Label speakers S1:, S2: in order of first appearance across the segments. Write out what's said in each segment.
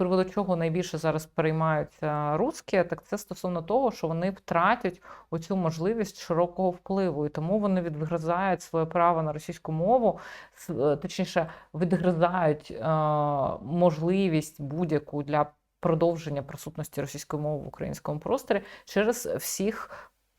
S1: приводу чого найбільше зараз переймаються русські, так це стосовно того, що вони втратять оцю можливість широкого впливу, і тому вони відгризають своє право на російську мову, е, точніше, відгризають е, можливість будь-яку для продовження присутності російської мови в українському просторі через всіх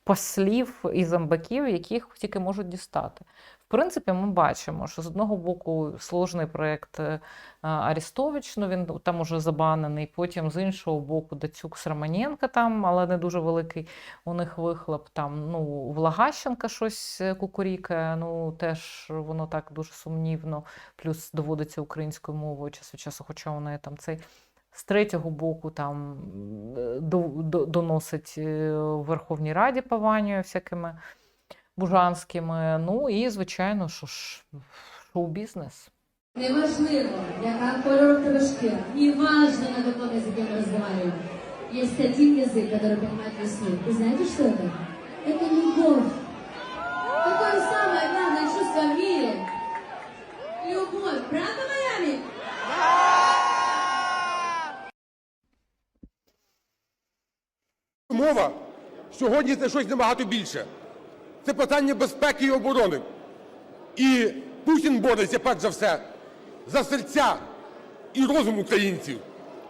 S1: послів і зомбаків, яких тільки можуть дістати. Принципі, ми бачимо, що з одного боку сложний проєкт е, Арістович, ну він там уже забанений. Потім з іншого боку Дацюк з Романенка там, але не дуже великий у них вихлоп. Там ну Влагащенка щось е, кукурікає, ну теж воно так дуже сумнівно. Плюс доводиться українською мовою час часу, хоча неї там цей. З третього боку там е, до, до, доносить в Верховній Раді пованює всякими бужанськими. Ну і, звичайно, що ж, шоу-бізнес.
S2: Неважливо, яка кольору в тебе шкіра, не важно, на каком языке мы разговариваем. Есть один язык, который понимает весь мир. Вы знаете, что это? Это любовь. Какое самое главное чувство в мире? Любовь. Правда, Майами?
S3: Мова сьогодні це щось набагато більше. Це питання безпеки і оборони. І Путін бореться перш за все за серця і розум українців,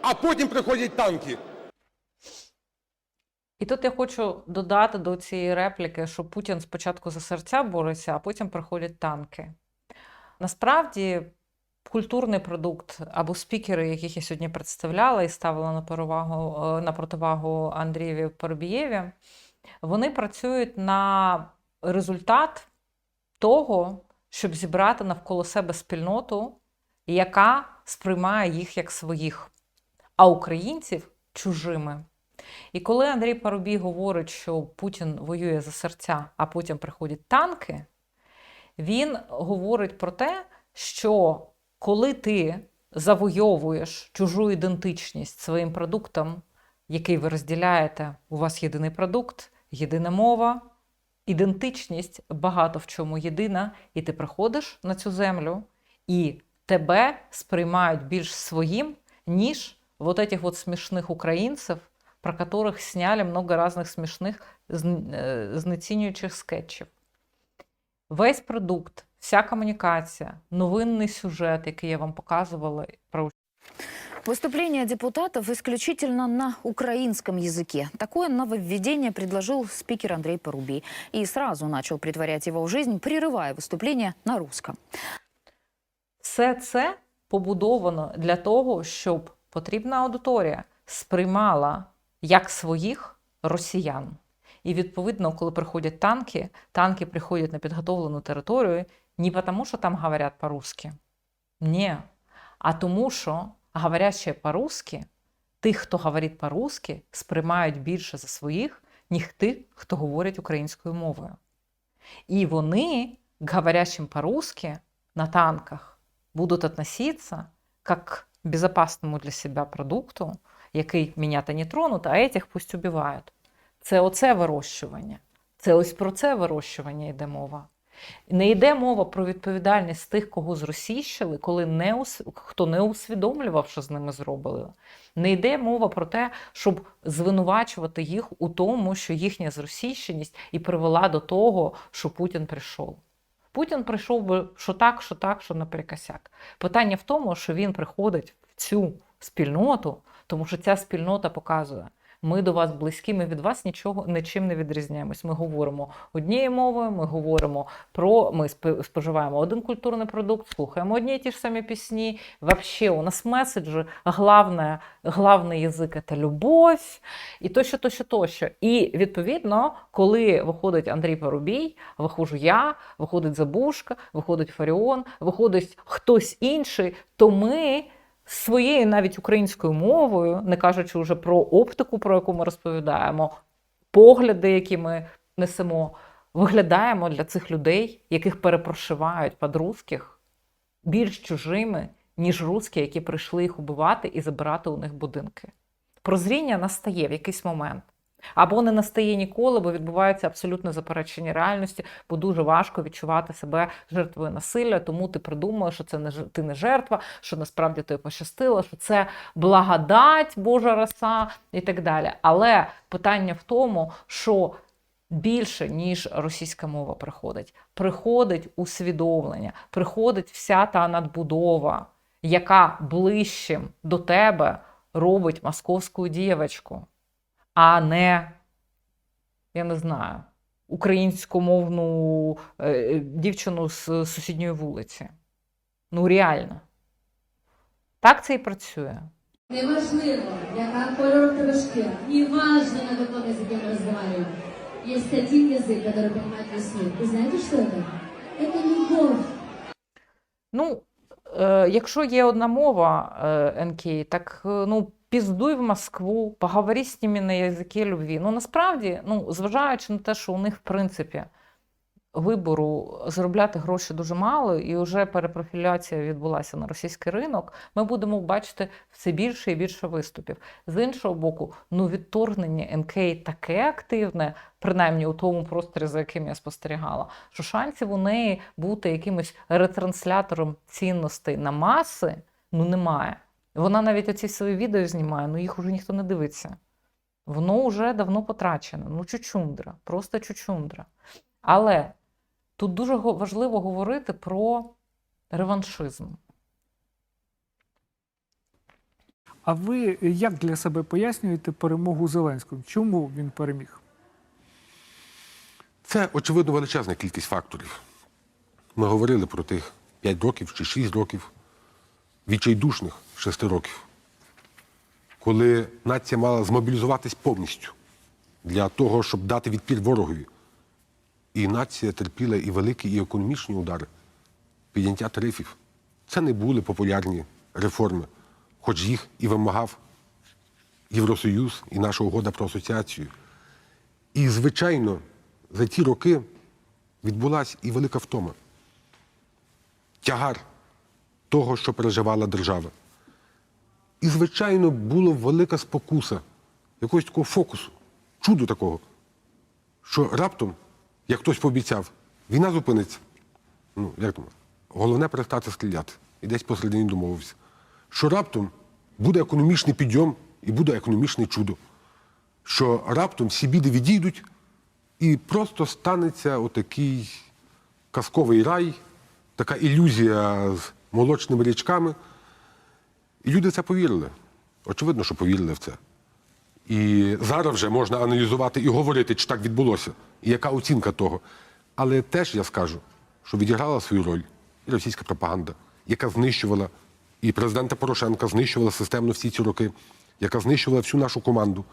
S3: а потім приходять танки.
S1: І тут я хочу додати до цієї репліки, що Путін спочатку за серця бореться, а потім приходять танки. Насправді, культурний продукт або спікери, яких я сьогодні представляла і ставила на перевагу е, на противагу Андрієві Парубієві, вони працюють на результат того, щоб зібрати навколо себе спільноту, яка сприймає їх як своїх, а українців чужими. І коли Андрій Парубій говорить, що Путін воює за серця, а потім приходять танки, він говорить про те, що коли ти завойовуєш чужу ідентичність своїм продуктом, який ви розділяєте, у вас єдиний продукт, єдина мова, ідентичність багато в чому єдина, і ти приходиш на цю землю, і тебе сприймають більш своїм, ніж вот этих вот смішних українців, про которых сняли много разных смішних зн- е, знецінюючих скетчів. Весь продукт, вся комунікація, новинний сюжет, який я вам показувала про
S4: Выступление депутатов исключительно на украинском языке. Такое нововведение предложил спикер Андрей Порубий и сразу начал притворять его в жизнь, прерывая выступление на русском.
S1: Все це побудовано для того, щоб потрібна аудиторія сприймала як своїх росіян. І відповідно, коли приходять танки, танки приходять на підготовлену територію не тому, що там говорять по-русски, ні, а тому, що говорящие по-русски, тих, хто говорить по-русски, сприймають більше за своїх, ніж тих, хто говорить українською мовою. І вони к говорящим по-русски на танках будут относиться как к безопасному для себя продукту, який меня-то не тронут, а этих пусть убивають. Це оце вирощування. Це ось про це вирощування йде мова. Не йде мова про відповідальність тих, кого зросійщили, коли не ус... хто не усвідомлював, що з ними зробили. Не йде мова про те, щоб звинувачувати їх у тому, що їхня зросійщеність і привела до того, що Путін прийшов. Путін прийшов би що так, що так, що наперекосяк. Питання в тому, що він приходить в цю спільноту, тому що ця спільнота показує. Ми до вас близькі, ми від вас нічого нічим не відрізняємось. Ми говоримо однією мовою, ми говоримо про ми споживаємо один культурний продукт, слухаємо одні і ті ж самі пісні. Вообще, у нас меседжі, главне, главний язик це любов, і тощо, тощо, тощо. І відповідно, коли виходить Андрій Парубій, виходжу я, виходить Забушка, виходить Фаріон, виходить хтось інший, то ми своєю навіть українською мовою, не кажучи вже про оптику, про яку ми розповідаємо, погляди, які ми несемо, виглядаємо для цих людей, яких перепрошивають подрузьких, більш чужими, ніж русські, які прийшли їх убивати і забирати у них будинки. Прозріння настає в якийсь момент. Або не настає ніколи, бо відбуваються абсолютно заперечення реальності, бо дуже важко відчувати себе жертвою насилля, тому ти придумуєш, що це не ти не жертва, що насправді тобі пощастило, що це благодать Божа роса і так далі. Але питання в тому, що більше, ніж російська мова приходить. Приходить усвідомлення, приходить вся та надбудова, яка ближчим до тебе робить московську дівочку, а не, я не знаю, українськомовну е, дівчину з сусідньої вулиці. Ну, реально. Так це і працює.
S2: Неважливо, яка кольору тебе шкіра, і важно, на каком языке мы разговариваем. Есть один язык, который понимает весь мир. Вы знаете, что это? Это любовь.
S1: Ну, е, якщо є одна мова е, НК, так е, ну, піздуй в Москву, поговори з ними на язикі любві. Ну, насправді, ну, зважаючи на те, що у них, в принципі, вибору заробляти гроші дуже мало, і вже перепрофіляція відбулася на російський ринок, ми будемо бачити все більше і більше виступів. З іншого боку, ну, відторгнення НК таке активне, принаймні у тому просторі, за яким я спостерігала, що шансів у неї бути якимось ретранслятором цінностей на маси ну немає. Вона навіть оці свої відео знімає, ну їх уже ніхто не дивиться. Воно вже давно потрачено. Ну, чучундра, просто чучундра. Але тут дуже важливо говорити про реваншизм.
S5: А ви як для себе пояснюєте перемогу Зеленського? Чому він переміг?
S3: Це, очевидно, величезна кількість факторів. Ми говорили про тих 5 років чи 6 років, відчайдушних 6 років, коли нація мала змобілізуватись повністю для того, щоб дати відпір ворогові. І нація терпіла і великі, і економічні удари, підняття тарифів. Це не були популярні реформи, хоч їх і вимагав Євросоюз і наша угода про асоціацію. І, звичайно, за ті роки відбулася і велика втома. Тягар того, що переживала держава. І, звичайно, була велика спокуса, якогось такого фокусу, чуду такого, що раптом, як хтось пообіцяв, війна зупиниться. Ну, як думаю, головне перестати стріляти. І десь посередині домовився. Що раптом буде економічний підйом і буде економічне чудо. Що раптом всі біди відійдуть, і просто станеться отакий казковий рай, така ілюзія з молочними річками. І люди це повірили. Очевидно, що повірили в це. І зараз вже можна аналізувати і говорити, чи так відбулося, і яка оцінка того. Але теж я скажу, що відіграла свою роль і російська пропаганда, яка знищувала і президента Порошенка знищувала системно всі ці роки, яка знищувала всю нашу команду.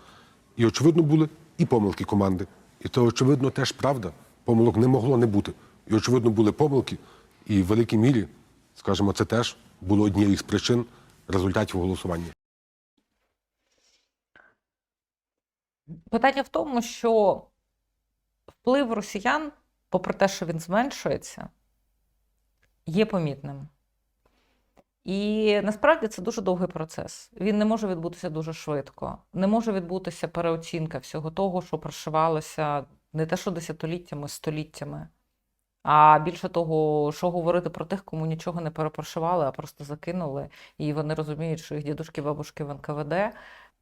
S3: І, очевидно, були і помилки команди. І це, очевидно, теж правда. Помилок не могло не бути. І, очевидно, були помилки. І в великій мірі, скажімо, це теж було однією з причин результатів голосування.
S1: Питання в тому, що вплив росіян, попри те, що він зменшується, є помітним. І насправді це дуже довгий процес. Він не може відбутися дуже швидко. Не може відбутися переоцінка всього того, що прошивалося не те, що десятиліттями, століттями. А більше того, що говорити про тих, кому нічого не перепрошивали, а просто закинули, і вони розуміють, що їх дідушки, бабушки в НКВД,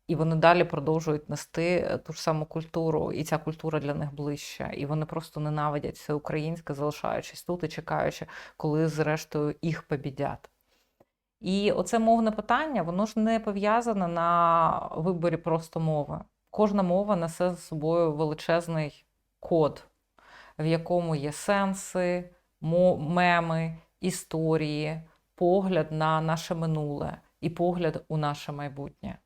S1: і вони далі продовжують нести ту ж саму культуру, і ця культура для них ближча. І вони просто ненавидять все українське, залишаючись тут і чекаючи, коли зрештою їх побідять. І оце мовне питання, воно ж не пов'язане на виборі просто мови. Кожна мова несе за собою величезний код, в якому є сенси, меми, історії, погляд на наше минуле і погляд у наше майбутнє.